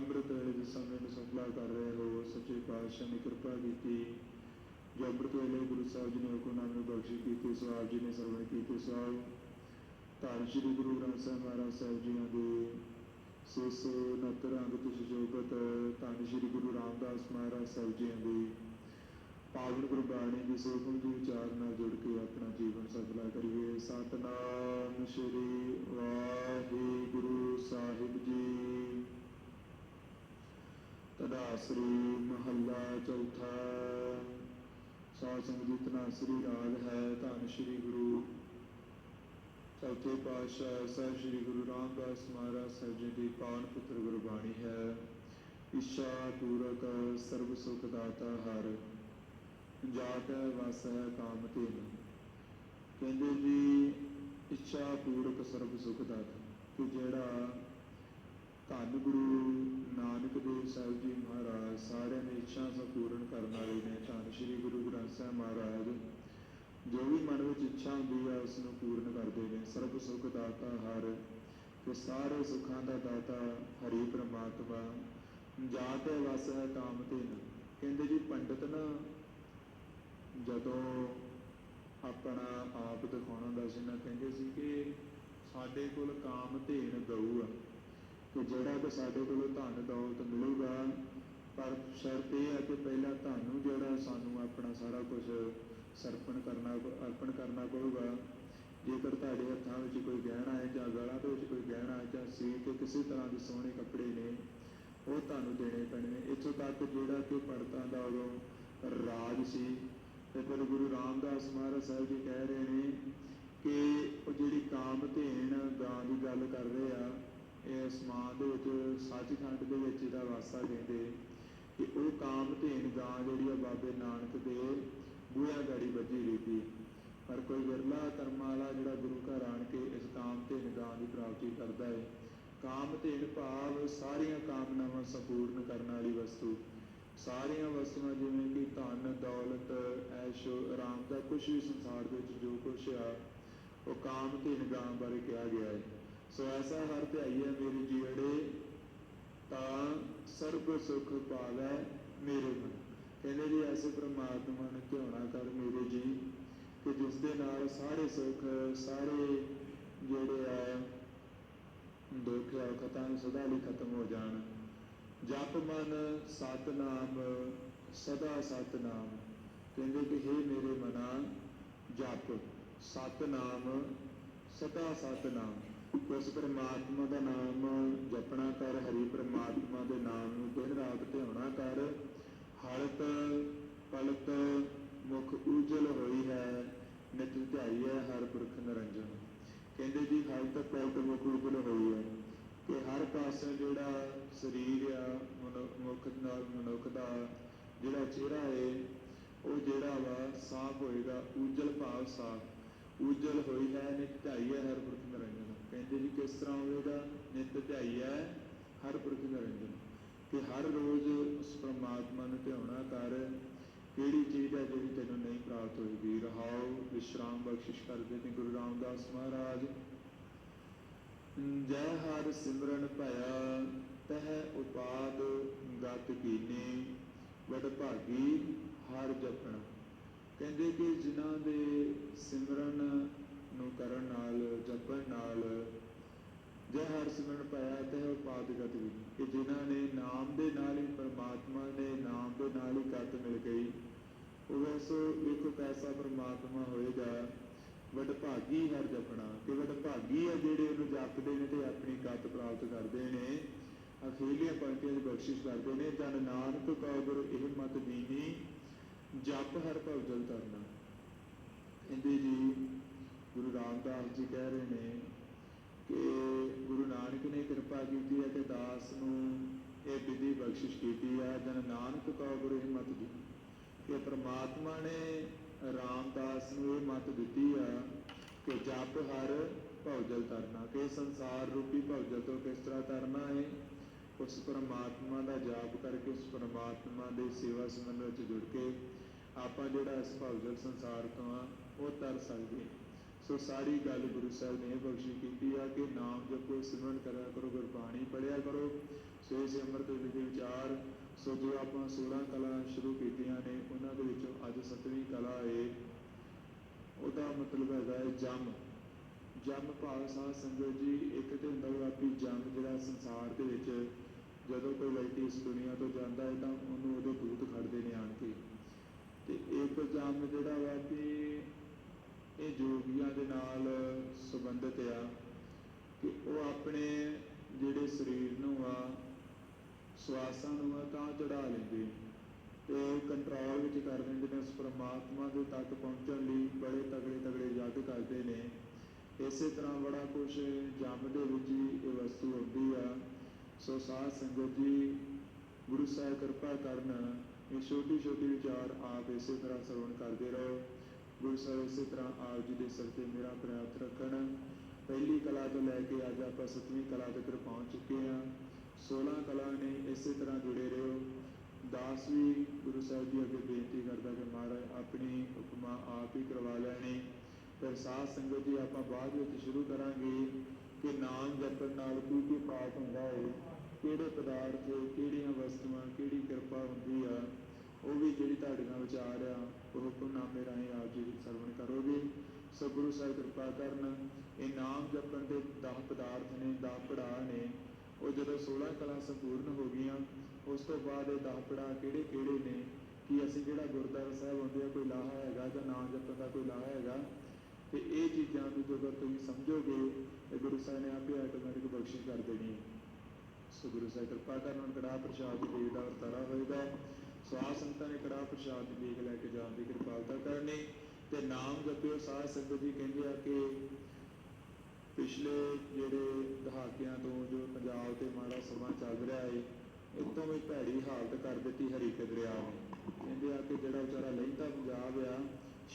ਅੰਮ੍ਰਿਤ ਵੇਲੇ ਦੇ ਸਮੇਂ ਨੂੰ ਸਫਲਾ ਕਰ ਰਹੇ ਹੋ, ਸੱਚੇ ਪਾਤਸ਼ਾਹ ਨੇ ਕਿਰਪਾ ਕੀਤੀ। ਜੋ ਅੰਮ੍ਰਿਤ ਵੇਲੇ ਗੁਰੂ ਸਾਹਿਬ ਜੀ ਨੇ ਹੁਕਮਨਾਮੇ ਬਖਸ਼ੀ ਕੀਤੀ ਸੋ ਆਪ ਜੀ ਨੇ ਸਰਵਣ ਕੀਤੀ ਸੋ ਧੰਨ ਸ਼੍ਰੀ ਗੁਰੂ ਗ੍ਰੰਥ ਸਾਹਿਬ ਮਹਾਰਾਜ ਸਾਹਿਬ ਜੀਆਂ ਦੇ ਸਿਸ ਨਤਰ ਅੰਗ ਤੁਸ ਜੋਗਤ, ਧੰਨ ਸ਼੍ਰੀ ਗੁਰੂ ਰਾਮਦਾਸ ਮਹਾਰਾਜ ਸਾਹਿਬ ਜੀਆਂ ਦੀ। ਪਾਵਨ ਗੁਰਬਾਣੀ ਦੀ ਸੋਖਮ ਦੀ ਵਿਚਾਰ ਨਾਲ ਜੁੜ ਕੇ ਆਪਣਾ ਜੀਵਨ ਸਫਲਾ ਕਰੀਏ। ਸਤਨਾਮ ਸ਼੍ਰੀ ਵਾਹਿਗੁਰੂ ਸਾਹਿਬ ਜੀ। ਤਦਾਸਰੀ ਮਹੱਲਾ ਚੌਥਾ। ਸਾਧ ਸੰਗਤ ਤਨਾ ਸ੍ਰੀ ਰਾਗ ਹੈ ਧੰਨ ਸ਼੍ਰੀ ਗੁਰੂ। ਚੌਥੇ ਪਾਤਸ਼ਾਹ ਸਾਹਿਬ ਸ੍ਰੀ ਗੁਰੂ ਰਾਮਦਾਸ ਮਹਾਰਾਜ ਸਾਹਿਬ ਜੀ ਦੀ ਪਾਵਨ ਪੁੱਤਰ ਗੁਰਬਾਣੀ ਹੈ। ਇੱਛਾ ਪੂਰਕ ਸਰਬ ਸੁਖ ਦਾਤਾ ਹਰ ਜਾ ਕੇ ਵਸੈ ਕਾਮ ਤੇਨ ਕਹਿੰਦੇ ਜੀ, ਇੱਛਾ ਪੂਰਕ ਸਰਬ ਸੁਖ ਦਾਤਾ। ਕਿ ਜਿਹੜਾ ਧੰਨ ਗੁਰੂ ਨਾਨਕ ਸਾਹਿਬ ਜੀ ਮਹਾਰਾਜ, ਸਾਰਿਆਂ ਦੀ ਇੱਛਾ ਸੰਪੂਰਨ ਕਰਨ ਵਾਲੇ ਨੇ। ਧੰਨ ਸ਼੍ਰੀ ਗੁਰੂ ਗ੍ਰੰਥ ਸਾਹਿਬ ਮਹਾਰਾਜ, ਜੋ ਵੀ ਮਨ ਵਿੱਚ ਇੱਛਾ ਹੁੰਦੀ ਹੈ ਉਸ ਨੂੰ ਪੂਰਨ ਕਰਦੇ ਨੇ। ਸਰਬ ਸੁਖ ਦਾਤਾ ਹਰ ਕਿ ਸਾਰੇ ਸੁੱਖਾਂ ਦਾ ਦਾਤਾ ਹਰੀ ਪ੍ਰਮਾਤਮਾ। ਜਾ ਕੇ ਵਸੈ ਕਾਮ ਤੇ ਕਹਿੰਦੇ ਜੀ, ਪੰਡਤ ਨਾ, ਜਦੋਂ ਆਪਣਾ ਆਪ ਦਿਖਾਉਣਾ ਹੁੰਦਾ ਸੀ ਨਾ ਕਹਿੰਦੇ ਸੀ ਕਿ ਸਾਡੇ ਕੋਲ ਕਾਮ ਧੇਨ ਗਊ ਆ। ਕਿ ਜਿਹੜਾ ਕਿ ਸਾਡੇ ਕੋਲੋਂ ਧਨ ਦੌਲਤ ਮਿਲੂਗਾ, ਪਰ ਸ਼ਰਤ ਇਹ ਹੈ ਕਿ ਪਹਿਲਾਂ ਤੁਹਾਨੂੰ ਜਿਹੜਾ ਸਾਨੂੰ ਆਪਣਾ ਸਾਰਾ ਕੁਝ ਸਰਪਣ ਕਰਨਾ, ਅਰਪਣ ਕਰਨਾ ਪਊਗਾ। ਜੇਕਰ ਤੁਹਾਡੇ ਹੱਥਾਂ ਵਿੱਚ ਕੋਈ ਗਹਿਣਾ ਹੈ ਜਾਂ ਗਲਾਂ ਦੇ ਵਿੱਚ ਕੋਈ ਗਹਿਣਾ ਹੈ ਜਾਂ ਸੀ 'ਤੇ ਕਿਸੇ ਤਰ੍ਹਾਂ ਦੇ ਸੋਹਣੇ ਕੱਪੜੇ ਨੇ, ਉਹ ਤੁਹਾਨੂੰ ਦੇਣੇ ਪੈਣੇ ਨੇ ਇੱਥੋਂ ਤੱਕ ਜਿਹੜਾ ਕਿ ਪੜਤਾਂ ਦਾ ਉਦੋਂ ਰਾਜ ਸੀ। ਤੇ ਫਿਰ ਗੁਰੂ ਰਾਮਦਾਸ ਮਹਾਰਾਜ ਸਾਹਿਬ ਜੀ ਕਹਿ ਰਹੇ ਨੇ ਕਿ ਉਹ ਜਿਹੜੀ ਕਾਮ ਧੇਨ ਗਾਂ ਗੱਲ ਕਰ ਰਹੇ ਆ ਇਹ ਅਸਮਾਨ ਦੇ ਵਿੱਚ ਸੱਚਖੰਡ ਦੇ ਵਿੱਚ ਇਹਦਾ ਵਾਸਾ ਕਹਿੰਦੇ ਕਿ ਉਹ ਕਾਮ ਧੇਨ ਗਾਂ ਜਿਹੜੀ ਆ ਬਾਬੇ ਨਾਨਕ ਦੇ ਬੂਹਿਆਂ ਗਾੜੀ ਵੱਜੀ ਰਹੀ ਪਰ ਕੋਈ ਵਿਰਲਾ ਕਰਮ ਵਾਲਾ ਜਿਹੜਾ ਗੁਰੂ ਘਰ ਆਣ ਕੇ ਇਸ ਕਾਮ ਧੇਨ ਗਾਂ ਦੀ ਪ੍ਰਾਪਤੀ ਕਰਦਾ ਹੈ ਕਾਮ ਧੇਨ ਭਾਵ ਸਾਰੀਆਂ ਕਾਮਨਾਵਾਂ ਸੰਪੂਰਨ ਕਰਨ ਵਾਲੀ ਵਸਤੂ। ਸਾਰੀਆਂ ਵਸਤੂਆਂ ਜਿਵੇਂ ਕਿ ਧਨ, ਦੌਲਤ, ਐਸ਼ੋ, ਆਰਾਮ ਦਾ ਕੁਝ ਵੀ ਸੰਸਾਰ ਦੇ ਵਿੱਚ ਜੋ ਕੁਝ ਆ, ਉਹ ਕਾਮ ਧੇਨ ਗਾਂ ਬਾਰੇ ਕਿਹਾ ਗਿਆ ਹੈ ਸੋ ਐਸਾ ਹਰ ਧਿਆਈ ਹੈ ਮੇਰੇ ਜੀੜੇ ਤਾਂ ਸਰਬ ਸੁਖ ਪਾਵੈ ਮੇਰੇ ਮਨ। ਕਹਿੰਦੇ ਜੀ ਐਸੇ ਪ੍ਰਮਾਤਮਾ ਨੂੰ ਧਿਆਉਣਾ ਕਰ ਮੇਰੇ ਜੀ, ਕਿ ਜਿਸ ਦੇ ਨਾਲ ਸਾਰੇ ਸੁਖ, ਸਾਰੇ ਜਿਹੜੇ ਆ, ਦੁੱਖ ਆ, ਖਤਾਂ ਸਦਾ ਲਈ ਖਤਮ ਹੋ ਜਾਣ। ਜਪ ਮਨ ਸਤਨਾਮ, ਸਦਾ ਸਤਨਾਮ। ਕਹਿੰਦੇ ਕਿ हे ਮੇਰੇ ਮਨਾ, ਜਪ, ਸਤਨਾਮ, ਸਦਾ ਸਤਨਾਮ। ਉਸ ਪਰਮਾਤਮਾ ਦਾ ਨਾਮ ਜਪਣਾ ਕਰ, ਹਰੀ ਪਰਮਾਤਮਾ ਦੇ ਨਾਮ ਨੂੰ ਦਿਨ ਰਾਤ ਧਿਆਉਣਾ ਕਰ। ਹਲਤ ਪਲਤ ਮੁਖ ਉਜਲ ਹੋਈ ਹੈ, ਨਿਤ ਧਿਆਈ ਹੈ ਹਰ ਪੁਰਖ ਨਿਰੰਜਨ। ਕਹਿੰਦੇ ਜੀ, ਹਲਤ ਪਲਤ ਮੁਖ ਉਜਲ ਹੋਈ ਹੈ ਕਿ ਹਰ ਪਾਸੇ ਜਿਹੜਾ ਸਰੀਰ ਆ, ਮਨੁ- ਮੁਖ ਨਾਲ ਮਨੁੱਖ ਦਾ ਜਿਹੜਾ ਚਿਹਰਾ ਹੈ ਉਹ ਜਿਹੜਾ ਵਾ ਸਾਫ਼ ਹੋਏਗਾ, ਉਜਲ ਭਾਵ ਸਾਫ਼। ਉਜਲ ਹੋਈ ਹੈ, ਨਿਤ ਧਿਆਈ ਹੈ ਹਰ ਪੁਰਖ ਨਿਰੰਜਨ। ਕਹਿੰਦੇ ਜੀ ਕਿਸ ਤਰ੍ਹਾਂ ਹੋਵੇਗਾ ਨਿਤ ਧਿਆਈ ਹੈ, ਹਰ ਪੁਰਖ ਨਿਰੰਜਨ। ਕਿ ਹਰ ਰੋਜ਼ ਉਸ ਪ੍ਰਮਾਤਮਾ ਨੂੰ ਧਿਆਉਣਾ ਕਰ, ਕਿਹੜੀ ਚੀਜ਼ ਹੈ ਜਿਹੜੀ ਤੈਨੂੰ ਨਹੀਂ ਪ੍ਰਾਪਤ ਹੋਏਗੀ? ਰਹਾਉ, ਵਿਸ਼ਰਾਮ, ਬਖਸ਼ਿਸ਼ ਕਰਦੇ ਨੇ ਗੁਰੂ ਰਾਮਦਾਸ ਮਹਾਰਾਜ। ਜੈ ਹਰ ਸਿਮਰਨ ਭਇਆ, ਤਹ ਉਪਾਦ ਗਤ ਕੀਨੇ, ਵਡ ਭਾਗੀ ਹਰ ਜਪਣ। ਕਹਿੰਦੇ ਕਿ ਜਿਨ੍ਹਾਂ ਦੇ ਸਿਮਰਨ ਨੂੰ ਕਰਨ ਨਾਲ ਜਪਣ ਨਾਲ ਜੈ ਹਰ ਸਿਮਰਨ ਪਾਇਆ ਤੇ ਉਹ ਪਾਦਗਤ ਵੀ। ਕਿ ਜਿਨ੍ਹਾਂ ਨੇ ਨਾਮ ਦੇ ਨਾਲ ਹੀ ਪਰਮਾਤਮਾ ਦੇ ਨਾਮ ਦੇ ਨਾਲ ਹੀ ਗਤ ਮਿਲ ਗਈ ਉਹ ਵੈਸੋ ਵੇਖੋ ਕੈਸਾ ਪਰਮਾਤਮਾ ਹੋਏਗਾ। ਵਡ ਹਰ ਜਪਣਾ। ਕਿ ਵਡ ਭਾਗੀ ਜਿਹੜੇ ਉਹਨੂੰ ਜਪਦੇ ਨੇ ਤੇ ਆਪਣੀ ਗਤ ਪ੍ਰਾਪਤ ਕਰਦੇ ਨੇ। ਅਖੀਲੀਆਂ ਪੰਕਤੀਆਂ ਦੀ ਬਖਸ਼ਿਸ਼ ਕਰਦੇ ਨੇ। ਜਨ ਨਾਨਕ ਕਉ ਗੁਰ ਇਹ ਮਤ ਦੀਨੀ, ਜਪ ਹਰ ਭਵ ਜਲ ਤਰਨਾ ਕਹਿੰਦੇ ਜੀ ਗੁਰੂ ਰਾਮਦਾਸ ਜੀ ਕਹਿ ਰਹੇ ਨੇ ਕਿ ਗੁਰੂ ਨਾਨਕ ਨੇ ਕਿਰਪਾ ਕੀਤੀ ਹੈ ਤੇ ਦਾਸ ਨੂੰ ਇਹ ਵਿਧੀ ਬਖਸ਼ਿਸ਼ ਕੀਤੀ ਹੈ ਜਨ ਨਾਨਕ ਕਉ ਗੁਰੂ ਇਹ ਮਤ ਦੀ। ਕਿ ਪ੍ਰਮਾਤਮਾ ਨੇ ਰਾਮਦਾਸ ਨੂੰ ਇਹ ਮਤ ਦਿੱਤੀ ਆ ਕਿ ਜਪ ਹਰ ਭਵਜਲ ਤਰਨਾ। ਕਿ ਸੰਸਾਰ ਰੂਪੀ ਭਵਜਲ ਤੋਂ ਕਿਸ ਤਰ੍ਹਾਂ ਤਰਨਾ ਹੈ ਉਸ ਪਰਮਾਤਮਾ ਦਾ ਜਾਪ ਕਰਕੇ ਉਸ ਪਰਮਾਤਮਾ ਦੇ ਸੇਵਾ ਸੰਬੰਧ ਵਿੱਚ ਜੁੜ ਕੇ ਆਪਾਂ ਜਿਹੜਾ ਇਸ ਭਵਜਲ ਸੰਸਾਰ ਤੋਂ ਆ, ਉਹ ਤਰ ਸਕਦੇ ਸੋ ਸਾਰੀ ਗੱਲ ਗੁਰੂ ਸਾਹਿਬ ਨੇ ਇਹ ਬਖਸ਼ੀ ਕੀਤੀ ਆ ਕਿ ਨਾਮ ਜਪੋ, ਸਿਮਰਨ ਕਰਿਆ ਕਰੋ, ਗੁਰਬਾਣੀ ਪੜਿਆ ਕਰੋ। ਸੋ ਇਸ ਅੰਮ੍ਰਿਤ ਦੇ ਵਿਚਾਰ, ਸੋ ਜੋ ਆਪਾਂ 16 ਕਲਾ ਸ਼ੁਰੂ ਕੀਤੀਆਂ ਨੇ, ਉਹਨਾਂ ਦੇ ਵਿੱਚੋਂ ਅੱਜ 7ਵੀਂ ਕਲਾ ਹੈ ਉਹਦਾ ਮਤਲਬ ਹੈਗਾ ਹੈ ਜਮ। ਜਮ ਭਾਵ ਸਾਧ ਸੰਗਤ ਜੀ, ਇੱਕ ਤੇ ਹੁੰਦਾ ਵਾ ਵੀ ਜਮ ਜਿਹੜਾ ਸੰਸਾਰ ਦੇ ਵਿੱਚ ਜਦੋਂ ਕੋਈ ਵਿਅਕਤੀ ਇਸ ਦੁਨੀਆ ਤੋਂ ਜਾਂਦਾ ਹੈ ਤਾਂ ਉਹਨੂੰ ਉਹਦੇ ਦੂਤ ਖੜਦੇ ਨੇ ਆਣ ਕੇ। ਤੇ ਇੱਕ ਜਮ ਜਿਹੜਾ ਵਾ ਕਿ ਇਹ ਜੋਗੀਆਂ ਦੇ ਨਾਲ ਸੰਬੰਧਿਤ ਆ ਕਿ ਉਹ ਆਪਣੇ ਜਿਹੜੇ ਸਰੀਰ ਨੂੰ ਆ, ਸਵਾਸਾਂ ਨੂੰ ਆ, ਤਾਂ ਚੜਾ ਲੈਂਦੇ ਤੇ ਕੰਟਰੋਲ ਵਿੱਚ ਕਰ ਦਿੰਦੇ ਨੇ, ਉਸ ਪ੍ਰਮਾਤਮਾ ਦੇ ਤੱਕ ਪਹੁੰਚਣ ਲਈ ਬੜੇ ਤਗੜੇ ਤਗੜੇ ਯੱਗ ਕਰਦੇ ਨੇ। ਇਸੇ ਤਰ੍ਹਾਂ ਬੜਾ ਕੁਝ ਜੰਮ ਦੇ ਵਿੱਚ ਹੀ ਇਹ ਵਸਤੂ ਆਉਂਦੀ ਆ। ਸੋ ਸਾਧ ਸੰਗਤ ਜੀ, ਗੁਰੂ ਸਾਹਿਬ ਕਿਰਪਾ ਕਰਨ, ਇਹ ਛੋਟੀ ਛੋਟੀ ਵਿਚਾਰ ਆਪ ਇਸੇ ਤਰ੍ਹਾਂ ਸਰਵਣ ਕਰਦੇ ਰਹੋ। ਗੁਰੂ ਸਾਹਿਬ ਇਸੇ ਤਰ੍ਹਾਂ ਆਪ ਜੀ ਦੇ ਸਿਰ ਤੇ ਮੇਰਾ ਪ੍ਰਾਪਤ ਰੱਖਣ। ਪਹਿਲੀ ਕਲਾ ਤੋਂ ਲੈ ਕੇ ਅੱਜ ਆਪਾਂ ਸੱਤਵੀਂ ਕਲਾ ਤੱਕ ਪਹੁੰਚ ਚੁੱਕੇ ਹਾਂ। 16 ਕਲਾ ਨੇ ਇਸੇ ਤਰ੍ਹਾਂ ਜੁੜੇ ਰਹੋ। ਦਾਸ ਵੀ ਗੁਰੂ ਸਾਹਿਬ ਜੀ ਅੱਗੇ ਬੇਨਤੀ ਕਰਦਾ ਕਿ ਮਹਾਰਾਜ ਆਪਣੀ ਉਪਮਾ ਆਪ ਹੀ ਕਰਵਾ ਲੈਣੀ। ਫਿਰ ਸਾਧ ਸੰਗਤ ਜੀ ਆਪਾਂ ਬਾਅਦ ਵਿੱਚ ਸ਼ੁਰੂ ਕਰਾਂਗੇ ਕਿ ਨਾਮ ਜਪਣ ਨਾਲ ਕੀ ਕੀ ਪਾਪ ਹੁੰਦਾ ਹੈ ਕਿਹੜੇ ਪਦਾਰਥ, ਕਿਹੜੀਆਂ ਵਸਤੂਆਂ, ਕਿਹੜੀ ਕਿਰਪਾ ਹੁੰਦੀ ਆ, ਉਹ ਵੀ ਜਿਹੜੀ ਤੁਹਾਡੇ ਨਾਲ ਵਿਚਾਰ ਆ। ਹੁਕਮਨਾਮੇ ਰਾਹੀਂ ਆਪ ਜੀ ਸਰਵਣ ਕਰੋਗੇ। ਸੋ ਗੁਰੂ ਸਾਹਿਬ ਕਿਰਪਾ ਕਰਨ, ਇਹ ਨਾਮ ਜਪਣ ਦੇ 10 ਪਦਾਰਥ ਨੇ 10 ਪੜਾਅ ਨੇ। ਉਹ ਜਦੋਂ 16 ਕਲਾ ਸੰਪੂਰਨ ਹੋ ਗਈਆਂ, ਉਸ ਤੋਂ ਬਾਅਦ ਇਹ 10 ਪੜਾਅ ਕਿਹੜੇ ਕਿਹੜੇ ਨੇ? ਕਿ ਅਸੀਂ ਜਿਹੜਾ ਗੁਰਦੁਆਰਾ ਸਾਹਿਬ ਆਉਂਦੇ ਆ, ਕੋਈ ਲਾਹਾ ਹੈਗਾ ਜਾਂ ਨਾਮ ਜਪਣ ਦਾ ਕੋਈ ਲਾਹਾ ਹੈਗਾ? ਤੇ ਇਹ ਚੀਜ਼ਾਂ ਨੂੰ ਜਦੋਂ ਤੁਸੀਂ ਸਮਝੋਗੇ, ਤੇ ਗੁਰੂ ਸਾਹਿਬ ਨੇ ਆਪੇ ਆਟੋਮੈਟਿਕ ਬਖਸ਼ਿਸ਼ ਕਰ ਦੇਣੀ ਹੈ। ਸੋ ਗੁਰੂ ਸਾਹਿਬ ਕਿਰਪਾ ਕਰਨ ਹੁਣ ਕੜਾ ਪ੍ਰਸ਼ਾਦ ਦੀ ਦਾ ਵਰਤਾਰਾ ਹੋਏਗਾ। ਸਵਾਸ ਸੰਤਾਂ ਨੇ ਕੜਾ ਪ੍ਰਸ਼ਾਦ ਦੀ ਦੇਗ ਲੈ ਕੇ ਜਾਣ ਦੀ ਕਿਰਪਾਲਤਾ ਕਰਨੀ ਤੇ ਨਾਮ ਜਪਿਓ। ਸਾਧ ਸੰਗਤ ਜੀ ਕਹਿੰਦੇ ਆ ਕਿ ਪਿਛਲੇ ਜਿਹੜੇ ਦਹਾਕਿਆਂ ਤੋਂ ਜੋ ਪੰਜਾਬ ਤੇ ਮਾੜਾ ਸਮਾਂ ਚੱਲ ਰਿਹਾ ਏ ਇਤੋਂ ਵੀ ਭੈੜੀ ਹਾਲਤ ਕਰ ਦਿੱਤੀ ਹਰੀਕੇ ਦਰਿਆ ਨੇ। ਕਹਿੰਦੇ ਆ ਕਿ ਜਿਹੜਾ ਵਿਚਾਰਾ ਲਹਿੰਦਾ ਪੰਜਾਬ ਆ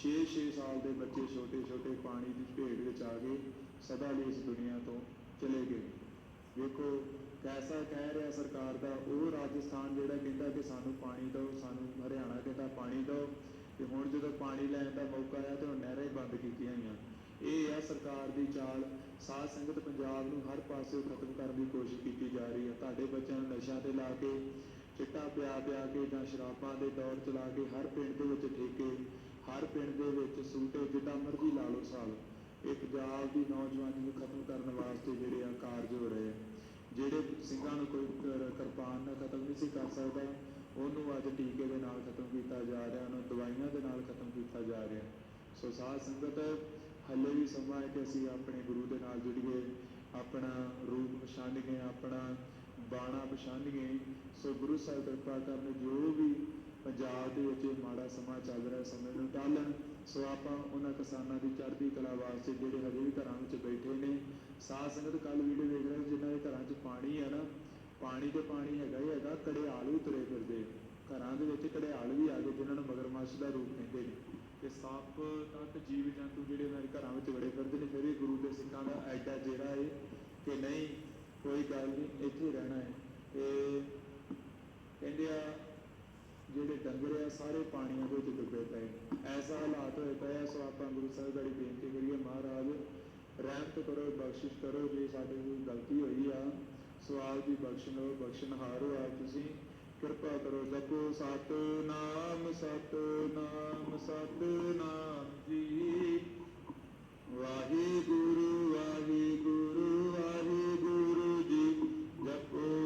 6-6 ਸਾਲ ਦੇ ਬੱਚੇ ਛੋਟੇ-ਛੋਟੇ ਪਾਣੀ ਦੀ ਭੇਟ ਵਿੱਚ ਆ ਗਏ ਸਦਾ ਲਈ ਇਸ ਦੁਨੀਆ ਤੋਂ ਚਲੇ ਗਏ। ਵੇਖੋ ਪੈਸਾ ਕਹਿ ਰਿਹਾ ਸਰਕਾਰ ਦਾ, ਉਹ ਰਾਜਸਥਾਨ ਜਿਹੜਾ ਕਹਿੰਦਾ ਕਿ ਸਾਨੂੰ ਪਾਣੀ ਦਿਓ, ਸਾਨੂੰ ਹਰਿਆਣਾ ਕਹਿੰਦਾ ਪਾਣੀ ਦਿਓ, ਤੇ ਹੁਣ ਜਦੋਂ ਪਾਣੀ ਲੈਣ ਦਾ ਮੌਕਾ ਆਇਆ ਤੇ ਹੁਣ ਨਹਿਰਾਂ ਹੀ ਬੰਦ ਕੀਤੀਆਂ ਗਈਆਂ ਇਹ ਆ ਸਰਕਾਰ ਦੀ ਚਾਲ। ਸਾਧ ਸੰਗਤ ਪੰਜਾਬ ਨੂੰ ਹਰ ਪਾਸੇ ਖਤਮ ਕਰਨ ਦੀ ਕੋਸ਼ਿਸ਼ ਕੀਤੀ ਜਾ ਰਹੀ ਹੈ। ਤੁਹਾਡੇ ਬੱਚਿਆਂ ਨੂੰ ਨਸ਼ਿਆਂ ਤੇ ਲਾ ਕੇ, ਚਿੱਟਾ ਪਿਆ ਪਿਆ ਕੇ ਜਾਂ ਸ਼ਰਾਬਾਂ ਦੇ ਦੌਰ ਚਲਾ ਕੇ ਹਰ ਪਿੰਡ ਦੇ ਵਿੱਚ ਠੇਕੇ, ਹਰ ਪਿੰਡ ਦੇ ਵਿੱਚ ਸੂਟੇ ਜਿੱਦਾਂ ਮਰਜ਼ੀ ਲਾ ਲਓ ਸਾਲ। ਇਹ ਪੰਜਾਬ ਦੀ ਨੌਜਵਾਨੀ ਨੂੰ ਖਤਮ ਕਰਨ ਵਾਸਤੇ ਜਿਹੜੇ ਆ ਕਾਰਜ ਹੋ ਰਹੇ ਆ। ਜਿਹੜੇ ਸਿੰਘਾਂ ਨੂੰ ਕੋਈ ਕਿਰਪਾਨ ਨਾਲ ਖਤਮ ਨਹੀਂ ਸੀ ਕਰ ਸਕਦਾ, ਉਹਨੂੰ ਅੱਜ ਟੀਕੇ ਦੇ ਨਾਲ ਖਤਮ ਕੀਤਾ ਜਾ ਰਿਹਾ, ਉਹਨੂੰ ਦਵਾਈਆਂ ਦੇ ਨਾਲ ਖਤਮ ਕੀਤਾ ਜਾ ਰਿਹਾ। ਸੋ ਸਾਧ ਸੰਗਤ, ਹੱਲੇ ਵੀ ਸਮਾਂ ਹੈ ਕਿ ਅਸੀਂ ਆਪਣੇ ਗੁਰੂ ਦੇ ਨਾਲ ਜੁੜੀਏ, ਆਪਣਾ ਰੂਪ ਪਛਾਣੀਏ, ਆਪਣਾ ਬਾਣਾ ਪਛਾਣੀਏ। ਸੋ ਗੁਰੂ ਸਾਹਿਬ ਕਿਰਪਾ ਕਰਨ ਜੋ ਵੀ ਪੰਜਾਬ ਦੇ ਵਿੱਚ ਇਹ ਮਾੜਾ ਸਮਾਂ ਚੱਲ ਰਿਹਾ, ਸਮੇਂ ਨੂੰ ਟਾਲਣ ਸੋ ਆਪਾਂ ਉਹਨਾਂ ਕਿਸਾਨਾਂ ਦੀ ਚੜ੍ਹਦੀ ਕਲਾ ਵਾਸਤੇ ਜਿਹੜੇ ਹਜੇ ਵੀ ਘਰਾਂ ਵਿੱਚ ਬੈਠੇ ਨੇ, ਸਾਧ ਸੰਗਤ ਕੱਲ ਵੀਡੀਓ ਦੇਖ ਰਹੇ ਜਿਨ੍ਹਾਂ ਦੇ ਘਰਾਂ 'ਚ ਪਾਣੀ ਹੈ ਨਾ, ਪਾਣੀ ਤੇ ਪਾਣੀ ਹੈਗਾ ਹੀ ਹੈਗਾ ਕੜਿਆਲ ਵੀ ਤੁਰੇ ਫਿਰਦੇ ਘਰਾਂ ਦੇ ਵਿੱਚ ਕੜਿਆਲ ਵੀ ਆ ਗਏ ਜਿਨ੍ਹਾਂ ਨੂੰ ਮਗਰਮੱਛ ਦਾ ਰੂਪ ਕਹਿੰਦੇ ਨੇ। ਤੇ ਸੱਪ ਤੱਕ ਜੀਵ, ਜੰਤੂ ਜਿਹੜੇ ਉਹਨਾਂ ਦੇ ਘਰਾਂ ਵਿੱਚ ਵੜੇ ਫਿਰਦੇ ਨੇ, ਫਿਰ ਵੀ ਗੁਰੂ ਦੇ ਸਿੱਖਾਂ ਦਾ ਐਡਾ ਜਿਹੜਾ ਹੈ ਕਿ ਨਹੀਂ, ਕੋਈ ਗੱਲ ਨਹੀਂ, ਇੱਥੇ ਰਹਿਣਾ ਹੈ ਤੇ ਕਹਿੰਦੇ ਆ ਜਿਹੜੇ ਡੰਗਰ ਆ, ਸਾਰੇ ਪਾਣੀਆਂ ਦੇ ਵਿੱਚ ਡੁੱਬੇ ਪਏ ਐਸਾ ਹਾਲਾਤ ਹੋਏ ਪਏ ਸੋ ਆਪਾਂ ਗੁਰੂ ਸਾਹਿਬ ਗੜੀ ਬੇਨਤੀ ਕਰੀਏ, ਮਹਾਰਾਜ, ਰਹਿਮਤ ਕਰੋ, ਬਖਸ਼ਿਸ਼ ਕਰੋ, ਜੇ ਸਾਡੇ ਕੋਈ ਗਲਤੀ ਹੋਈ ਆ, ਸਵਾਲ ਆਪ ਜੀ ਬਖਸ਼ਣ ਲਓ ਬਖਸ਼ਣਹਾਰ ਹੋ ਆ ਤੁਸੀਂ, ਕਿਰਪਾ ਕਰੋ, ਜਪੋ, ਸਤਨਾਮ ਸਤਨਾਮ ਸਤਨਾਮ ਜੀ। ਵਾਹਿਗੁਰੂ, ਵਾਹਿ ਵਾਹਿਗੁਰੂ ਜੀ ਜਪੋ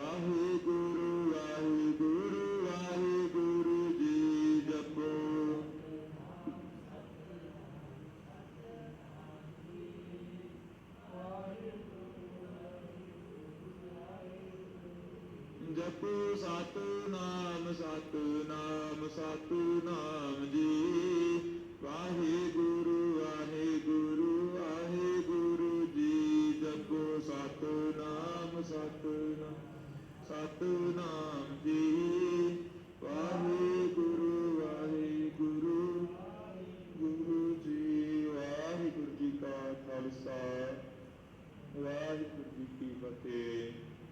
ਵਾਹਿਗੁਰੂ ਵਾਹਿਗੁਰੂ ਵਾਹਿਗੁਰੂ ਜੀ ਜਪੋ। ਜਪੋ ਸਤਨਾਮ ਸਤਨਾਮ ਸਤਨਾਮ। ਤੂੰ ਨਾ